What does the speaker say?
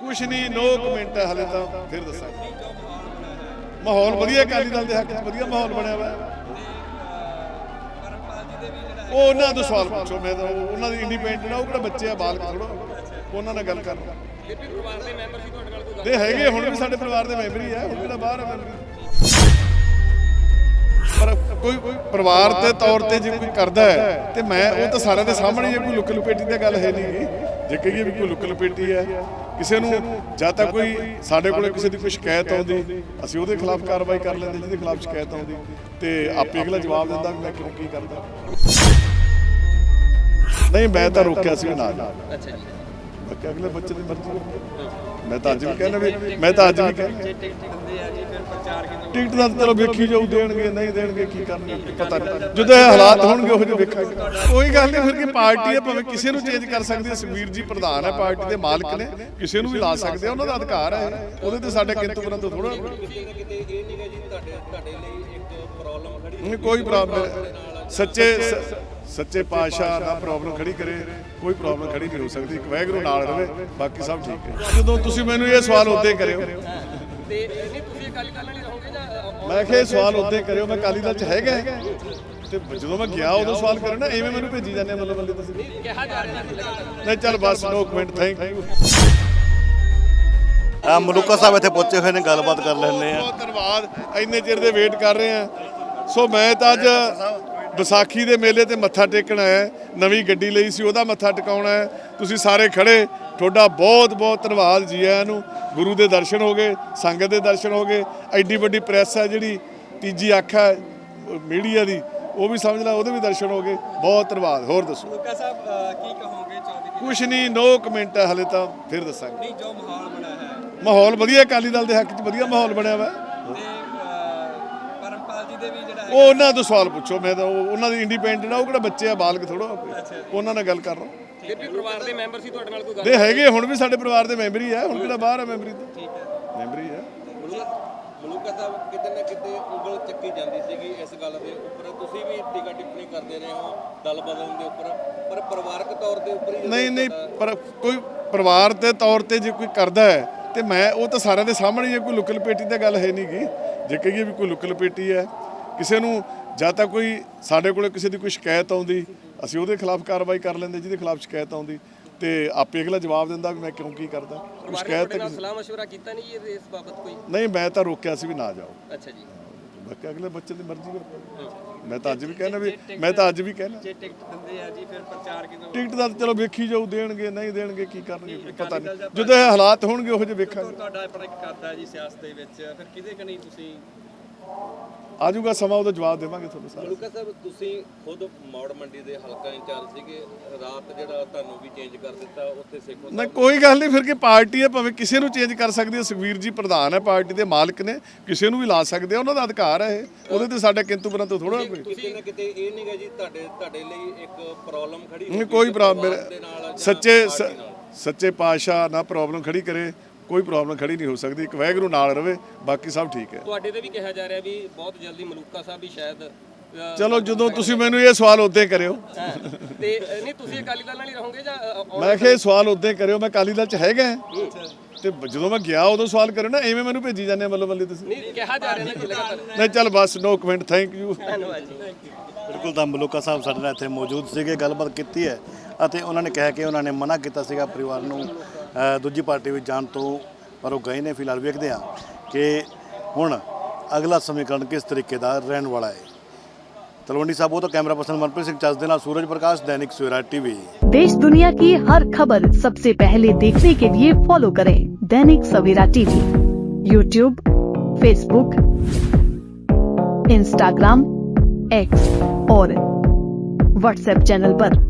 ਕੁਛ ਨਹੀਂ, ਨੋ ਮਿੰਟ ਹੈ ਹਲੇ ਤਾਂ, ਫਿਰ ਦੱਸਾਂਗੇ। ਮਾਹੌਲ ਵਧੀਆ, ਅਕਾਲੀ ਦਲ ਦੇ ਹੱਕ 'ਚ ਵਧੀਆ ਮਾਹੌਲ ਬਣਿਆ ਹੋਇਆ। ਉਹ ਉਹਨਾਂ ਤੋਂ ਸਵਾਲ ਪੁੱਛੋ, ਮੈਂ ਤਾਂ ਉਹਨਾਂ ਦੀ ਇੰਡੀਪੈਂਡੈਂਟ ਆ, ਉਹ ਕਿਹੜਾ ਬੱਚੇ ਆ ਬਾਲਕ ਥੋੜਾ ਉਹਨਾਂ ਨਾਲ ਗੱਲ ਕਰਨਾ। ਦੇ ਹੈਗੇ, ਹੁਣ ਵੀ ਸਾਡੇ ਪਰਿਵਾਰ ਦੇ ਮੈਂਬਰ ਹੀ ਆ, ਹੁਣ ਕਿਹੜਾ ਬਾਹਰ ਆ ਮੈਂਬਰ ਪਰ ਕੋਈ ਕੋਈ ਪਰਿਵਾਰ ਦੇ ਤੌਰ ਤੇ ਜੇ ਕੋਈ ਕਰਦਾ ਹੈ, ਤੇ ਮੈਂ, ਉਹ ਤਾਂ ਸਾਰਿਆਂ ਦੇ ਸਾਹਮਣੇ ਜੇ ਕੋਈ ਲੁੱਕ ਲੁਪੇਟੀ ਦੀ ਗੱਲ ਹੈ ਨਹੀਂ। ਜੇ ਕਹੀਏ ਵੀ ਕੋਈ ਲੁੱਕ ਲੁਪੇਟੀ ਹੈ ਕਿਸੇ ਨੂੰ ਜਾਂ ਤਾਂ ਕੋਈ ਸਾਡੇ ਕੋਲੇ ਕਿਸੇ ਦੀ ਕੋਈ ਸ਼ਿਕਾਇਤ ਆਉਂਦੀ, ਅਸੀਂ ਉਹਦੇ ਖਿਲਾਫ ਕਾਰਵਾਈ ਕਰ ਲੈਂਦੇ, ਜਿਹਦੇ ਖਿਲਾਫ ਸ਼ਿਕਾਇਤ ਆਉਂਦੀ, ਤੇ ਆਪੇ ਅਗਲਾ ਜਵਾਬ ਦਿੰਦਾ ਵੀ ਮੈਂ ਕਿਉਂ ਕੀ ਕਰਦਾ। ਨਹੀਂ, ਮੈਂ ਤਾਂ ਰੋਕਿਆ ਸੀ ਵੀ ਨਾ ਜਾ ਅੱਛਾ ਜੀ। ਬਾਕੀ ਅਗਲੇ ਬੱਚੇ ਦੀ ਮਰਜ਼ੀ ਹੈ। ਮੈਂ ਤਾਂ ਅੱਜ ਵੀ ਕਹਿੰਦਾ ਵੀ ਮੈਂ ਤਾਂ ਅੱਜ ਵੀ ਕਹਿੰਦਾ। ਜੇ ਟਿਕਟ ਦਿੰਦੇ ਆ ਜੀ ਫਿਰ ਪ੍ਰਚਾਰ ਕਿਦੋਂ ਟਿਕਟ ਦਾ ਤਾਂ ਚਲੋ ਵੇਖੀ ਜਾਊ ਦੇਣਗੇ ਨਹੀਂ ਦੇਣਗੇ ਕੀ ਕਰਨਗੇ ਪਤਾ ਨਹੀਂ। ਜਦੋਂ ਇਹ ਹਾਲਾਤ ਹੋਣਗੇ ਉਹ ਜਿਹੇ ਵੇਖਾਂਗੇ। ਕੋਈ ਗੱਲ ਨਹੀਂ ਫਿਰ ਕਿ ਪਾਰਟੀ ਹੈ ਭਾਵੇਂ ਕਿਸੇ ਨੂੰ ਚੇਂਜ ਕਰ ਸਕਦੀ ਹੈ ਸੁਖਬੀਰ ਜੀ ਪ੍ਰਧਾਨ ਹੈ ਪਾਰਟੀ ਦੇ ਮਾਲਕ ਨੇ ਕਿਸੇ ਨੂੰ ਵੀ ਲਾ ਸਕਦੇ ਆ ਉਹਨਾਂ ਦਾ ਅਧਿਕਾਰ ਹੈ। ਉਹਦੇ ਤੇ ਸਾਡੇ ਕਿੰਤੂ ਪਰੰਤੂ ਥੋੜਾ ਕਿਤੇ ਨਾ ਕਿਤੇ ਇਹ ਨਹੀਂਗਾ ਜੀ ਤੁਹਾਡੇ ਤੁਹਾਡੇ ਲਈ ਇੱਕ ਪ੍ਰੋਬਲਮ ਖੜੀ ਨਹੀਂ ਕੋਈ ਪ੍ਰੋਬਲਮ ਸੱਚੇ ਸ- ਸੱਚੇ ਪਾਤਸ਼ਾਹ ਨਾ ਪ੍ਰੋਬਲਮ ਖੜੀ ਕਰੇ ਕੋਈ ਪ੍ਰੋਬਲਮ ਖੜੀ ਨਹੀਂ ਹੋ ਸਕਦੀ ਇੱਕ ਵੈਗਰੂ ਨਾਲ ਰਵੇ ਬਾਕੀ ਸਭ ਠੀਕ ਹੈ। ਜਦੋਂ ਤੁਸੀਂ ਮੈਨੂੰ ਇਹ ਸਵਾਲ ਉੱਤੇ ਕਰਿਓ। ਤੇ ਨਹੀਂ ਤੁਸੀਂ ਅਕਾਲੀ ਦਲ ਨਾਲ ਹੀ ਰਹੋਗੇ ਜਾਂ ਅ, ਮੈਂ ਕਿਹਾ ਸਵਾਲ ਉੱਤੇ ਕਰਿਓ ਮੈਂ ਕਾਲੀ ਦਲ ਚ ਹੈਗਾ। ਤੇ ਜਦੋਂ ਮੈਂ ਗਿਆ ਉਦੋਂ ਸਵਾਲ ਕਰਿਓ ਨਾ ਐਵੇਂ ਮੈਨੂੰ ਭੇਜੀ ਜਾਂਦੇ ਮੱਲੋ ਮੱਲੀ ਤੁਸੀਂ। ਕਿਹਾ ਜਾ ਰਿਹਾ ਨਹੀਂ ਚੱਲ ਬਸ ਨੋ ਕਮੈਂਟ ਥੈਂਕ ਯੂ ਆ ਮਲੂਕਾ ਸਾਹਿਬ ਇੱਥੇ ਪਹੁੰਚੇ ਹੋਏ ਨੇ ਗੱਲਬਾਤ ਕਰ ਲੈਣੇ ਆ। ਬਹੁਤ ਧੰਨਵਾਦ ਇੰਨੇ ਚਿਰ ਦੇ ਵੇਟ ਕਰ ਰਹੇ ਆ। ਸੋ ਮੈਂ ਤਾਂ ਅੱਜ ਵਿਸਾਖੀ ਦੇ ਮੇਲੇ ਤੇ ਮੱਥਾ ਟੇਕਣ ਆਇਆ ਨਵੀਂ ਗੱਡੀ ਲਈ ਸੀ ਉਹਦਾ ਮੱਥਾ ਟਿਕਾਉਣਾ ਹੈ। ਤੁਸੀਂ ਸਾਰੇ ਖੜੇ ਤੁਹਾਡਾ ਬਹੁਤ ਬਹੁਤ ਧੰਨਵਾਦ ਜੀ ਆਇਆਂ ਨੂੰ। ਗੁਰੂ ਦੇ ਦਰਸ਼ਨ ਹੋ ਗਏ ਸੰਗਤ ਦੇ ਦਰਸ਼ਨ ਹੋ ਗਏ। ਐਡੀ ਵੱਡੀ ਪ੍ਰੈਸ ਹੈ ਜਿਹੜੀ ਤੀਜੀ ਅੱਖ ਹੈ ਮੀਡੀਆ ਦੀ ਉਹ ਵੀ ਸਮਝ ਲਾ ਉਹਦੇ ਵੀ ਦਰਸ਼ਨ ਹੋ ਗਏ। ਬਹੁਤ ਧੰਨਵਾਦ ਹੋਰ ਦੱਸੋ। ਲੁੱਕਾ ਸਾਹਿਬ ਕੀ ਕਹੋਗੇ 24 ਦੀ ਕੁਛ ਨਹੀਂ ਨੋ ਕਮੈਂਟ ਹੈ ਹਲੇ ਤਾਂ ਫਿਰ ਦੱਸਾਂਗੇ। ਨਹੀਂ ਜੋ ਮਾਹੌਲ ਬਣਾ ਹੈ। ਮਾਹੌਲ ਵਧੀਆ ਅਕਾਲੀ ਦਲ ਦੇ ਹੱਕ 'ਚ ਵਧੀਆ ਮਾਹੌਲ ਬਣਿਆ ਹੋਇਆ ਹੈ ਤੇ ਅ, ਪਰਮਪਾਲ ਜੀ ਦੇ ਵੀ ਉਹ ਉਹਨਾਂ ਤੋਂ ਸਵਾਲ ਪੁੱਛੋ ਮੈਂ ਤਾਂ ਉਹ- ਉਹਨਾਂ ਦੀ ਇੰਡੀਪੈਂਡੈਂਟ ਆ ਉਹ ਕਿਹੜਾ ਬੱਚੇ ਆ ਬਾਲਕ ਥੋੜਾ ਉਹਨਾਂ ਨਾਲ ਗੱਲ ਕਰਨਾ ਫਿਰ ਵੀ ਪਰਿਵਾਰ ਦੇ ਮੈਂਬਰ ਸੀ ਤੁਹਾਡੇ ਨਾਲ ਕੋਈ ਗੱਲ? ਦੇ ਹੈਗੇ ਹੁਣ ਵੀ ਸਾਡੇ ਪਰਿਵਾਰ ਦੇ ਮੈਂਬਰ ਹੀ ਆ ਹੁਣ ਕਿਹੜਾ ਬਾਹਰ ਆ ਮੈਂਬਰੀ ਤੋਂ? ਠੀਕ ਹੈ। ਮੈਂਬਰ ਹੀ ਆ। ਮਲੂਕਾ ਸਾਹਿਬ ਕਿਤੇ ਨਾ ਕਿਤੇ ਉਂਗਲ ਚੱਕੀ ਜਾਂਦੀ ਸੀਗੀ ਇਸ ਗੱਲ ਦੇ ਉੱਪਰ। ਤੁਸੀਂ ਵੀ ਟੀਕਾ ਟਿੱਪਣੀ ਕਰਦੇ ਰਹੇ ਹੋ ਦਲ ਬਦਲਣ ਦੇ ਉੱਪਰ। ਪਰ ਪਰਿਵਾਰਕ ਤੌਰ ਦੇ ਉੱਪਰ ਹੀ ਨਹੀਂ ਨਹੀਂ ਪਰ ਕੋਈ ਪਰਿਵਾਰ ਦੇ ਤੌਰ ਤੇ ਜੇ ਕੋਈ ਕਰਦਾ ਹੈ ਤੇ ਮੈਂ ਉਹ ਤਾਂ ਸਾਰਿਆਂ ਦੇ ਸਾਹਮਣੇ ਜੇ ਕੋਈ ਲੁੱਕ ਲਪੇਟੀ ਦੀ ਗੱਲ ਹੈ ਨਹੀਂਗੀ ਜੇ ਕਹੀਏ ਵੀ ਕੋਈ ਲੁੱਕ ਲਪੇਟੀ ਹੈ ਕਿਸੇ ਨੂੰ ਜਾਂ ਤਾਂ ਕੋਈ ਸਾਡੇ ਕੋਲੇ ਕਿਸੇ ਦੀ ਕੋਈ ਸ਼ਿਕਾਇਤ ਆਉਂਦੀ ਅਸੀਂ ਉਹਦੇ ਖਿਲਾਫ ਕਾਰਵਾਈ ਕਰ ਲੈਂਦੇ ਜਿਹਦੇ ਖਿਲਾਫ ਸ਼ਿਕਾਇਤ ਆਉਂਦੀ ਤੇ ਆਪੇ ਅਗਲਾ ਜਵਾਬ ਦਿੰਦਾ ਵੀ ਮੈਂ ਕਿਉਂ ਕੀ ਕਰਦਾ। ਕੋਈ ਸ਼ਿਕਾਇਤ ਤਾਂ- ਸਲਾਹ ਮਸ਼ਵਰਾ ਕੀਤਾ ਨਹੀਂ ਜੀ ਇਸ ਬਾਬਤ ਕੋਈ? ਨਹੀਂ ਮੈਂ ਤਾਂ ਰੋਕਿਆ ਸੀ ਵੀ ਨਾ ਜਾਓ। ਅੱਛਾ ਜੀ। ਬਾਕੀ ਅਗਲੇ ਬੱਚੇ ਦੀ ਮਰਜ਼ੀ ਹੈ ਮੈਂ ਤਾਂ ਅੱਜ ਵੀ ਕਹਿਣਾ ਵੀ ਮੈਂ ਤਾਂ ਅੱਜ ਵੀ ਕਹਿਣਾ। ਜੇ ਟਿਕਟ ਦਿੰਦੇ ਆ ਜੀ ਫਿਰ ਪ੍ਰਚਾਰ ਕਿਦੋਂ ਟਿਕਟ ਦਾ ਚਲੋ ਵੇਖੀ ਜਾਊ ਦੇਣਗੇ ਨਹੀਂ ਦੇਣਗੇ ਕੀ ਕਰਨਗੇ ਪਤਾ ਨਹੀਂ। ਜਦੋਂ ਹਾਲਾਤ ਹੋਣਗੇ ਉਹ ਜਿਹੇ ਵੇਖਾਂਗੇ। ਤੁਹਾਡਾ ਆਪਣਾ ਇੱਕ ਕਰਦਾ ਜੀ ਸਿਆਸਤ ਦੇ ਵਿੱਚ ਫਿਰ ਕਿਹਦੇ ਕਨੀ ਤੁਸੀਂ ਆਜੂਗਾ ਸਮਾਂ ਉਹਦਾ ਜਵਾਬ ਦੇਵਾਂਗੇ ਤੁਹਾਨੂੰ ਸਾਰਾ। ਲੁਕਾ ਸਾਹਿਬ ਤੁਸੀਂ ਖੁਦ ਮੌੜ ਮੰਡੀ ਦੇ ਹਲਕਾ ਇੰਚਾਰਜ ਸੀਗੇ। ਰਾਤ ਜਿਹੜਾ ਤੁਹਾਨੂੰ ਵੀ ਚੇਂਜ ਕਰ ਦਿੱਤਾ ਉੱਥੇ ਸੇਖੋ ਨਾ ਕੋਈ ਗੱਲ ਨਹੀਂ ਫਿਰ ਕਿ ਪਾਰਟੀ ਹੈ ਭਾਵੇਂ ਕਿਸੇ ਨੂੰ ਚੇਂਜ ਕਰ ਸਕਦੀ ਹੈ। ਸੁਖਵੀਰ ਜੀ ਪ੍ਰਧਾਨ ਹੈ ਪਾਰਟੀ ਦੇ ਮਾਲਕ ਨੇ। ਕਿਸੇ ਨੂੰ ਵੀ ਲਾ ਸਕਦੇ ਆ ਉਹਨਾਂ ਦਾ ਅਧਿਕਾਰ ਹੈ ਇਹ। ਉਹਦੇ ਤੇ ਸਾਡੇ ਕਿੰਤੂ ਪਰੰਤੂ ਥੋੜਾ ਕੋਈ। ਕਿਤੇ ਨਾ ਕਿਤੇ ਇਹ ਨਹੀਂਗਾ ਜੀ ਤੁਹਾਡੇ ਤੁਹਾਡੇ ਲਈ ਇੱਕ ਪ੍ਰੋਬਲਮ ਖੜੀ ਨਹੀਂ ਕੋਈ ਪ੍ਰੋਬਲਮ ਸੱਚੇ। ਸੱਚੇ ਪਾਤਸ਼ਾਹ ਨਾ ਪ੍ਰੋਬਲਮ ਖੜੀ ਕਰੇ। ਕੋਈ ਪ੍ਰੋਬਲਮ ਖੜੀ ਨਹੀਂ ਹੋ ਸਕਦੀ ਇੱਕ ਵੈਗਰੂ ਨਾਲ ਰਵੇ ਬਾਕੀ ਸਭ ਠੀਕ ਹੈ। ਤੁਹਾਡੇ ਤੇ ਵੀ ਕਿਹਾ ਜਾ ਰਿਹਾ ਵੀ ਬਹੁਤ ਜਲਦੀ ਮਲੂਕਾ ਸਾਹਿਬ ਵੀ ਸ਼ਾਇਦ ਚਲੋ ਜਦੋਂ ਤੁਸੀਂ ਮੈਨੂੰ ਇਹ ਸਵਾਲ ਉੱਤੇ ਕਰਿਓ। ਤੇ ਨਹੀਂ ਤੁਸੀਂ ਅਕਾਲੀ ਦਲ ਨਾਲ ਹੀ ਰਹੋਗੇ ਜਾਂ ਮੈਂ ਕਿਹਾ ਸਵਾਲ ਉੱਤੇ ਕਰਿਓ ਮੈਂ ਕਾਲੀ ਦਲ ਚ ਹੈਗਾ। ਹੈ। ਤੇ ਜਦੋਂ ਮੈਂ ਗਿਆ ਉਦੋਂ ਸਵਾਲ ਕਰਿਓ ਨਾ ਐਵੇਂ ਮੈਨੂੰ ਭੇਜੀ ਜਾਂਦੇ ਮੱਲੋ ਮੱਲੀ ਤੁਸੀਂ। ਨਹੀਂ ਕਿਹਾ ਜਾ ਰਿਹਾ ਨਾ ਲਗਾਤਾਰ। ਨਹੀਂ ਚੱਲ ਬਸ ਨੋ ਕਮੈਂਟ ਥੈਂਕ ਯੂ ਧੰਨਵਾਦ ਜੀ। ਬਿਲਕੁਲ ਤਾਂ ਮਲੂਕਾ ਸਾਹਿਬ ਸਾਡੇ ਨਾਲ ਇੱਥੇ ਮੌਜੂਦ ਸੀਗੇ ਗੱਲਬਾਤ ਕੀਤੀ ਹੈ ਅਤੇ ਉਹਨਾਂ ਨੇ ਕਿਹਾ ਕਿ ਉਹਨਾਂ ਨੇ ਮਨਾ ਕੀਤਾ ਸੀਗਾ ਪਰਿਵਾਰ ਨੂੰ। ਦੂਜੀ ਪਾਰਟੀ ਵਿੱਚ ਜਾਣ ਤੋਂ ਪਰ ਉਹ ਗਏ ਨੇ ਫਿਲਹਾਲ ਵੇਖਦੇ ਹਾਂ ਕਿ ਹੁਣ ਅਗਲਾ ਸਮੀਕਰਨ ਕਿਸ ਤਰੀਕੇ ਦਾ ਰਹਿਣ ਵਾਲਾ ਹੈ ਤਲਵੰਡੀ ਸਾਹਿਬ ਤੋਂ ਕੈਮਰਾ ਪਰਸਨ ਮਨਪ੍ਰੀਤ ਸਿੰਘ ਚੱਜ ਦੇ ਨਾਲ ਸੂਰਜ ਪ੍ਰਕਾਸ਼ ਦੈਨਿਕ ਸਵੇਰਾ ਟੀਵੀ देश दुनिया की हर खबर सबसे पहले देखने के लिए फॉलो करें Dainik Savera TV YouTube Facebook Instagram X और व्हाट्सएप चैनल पर।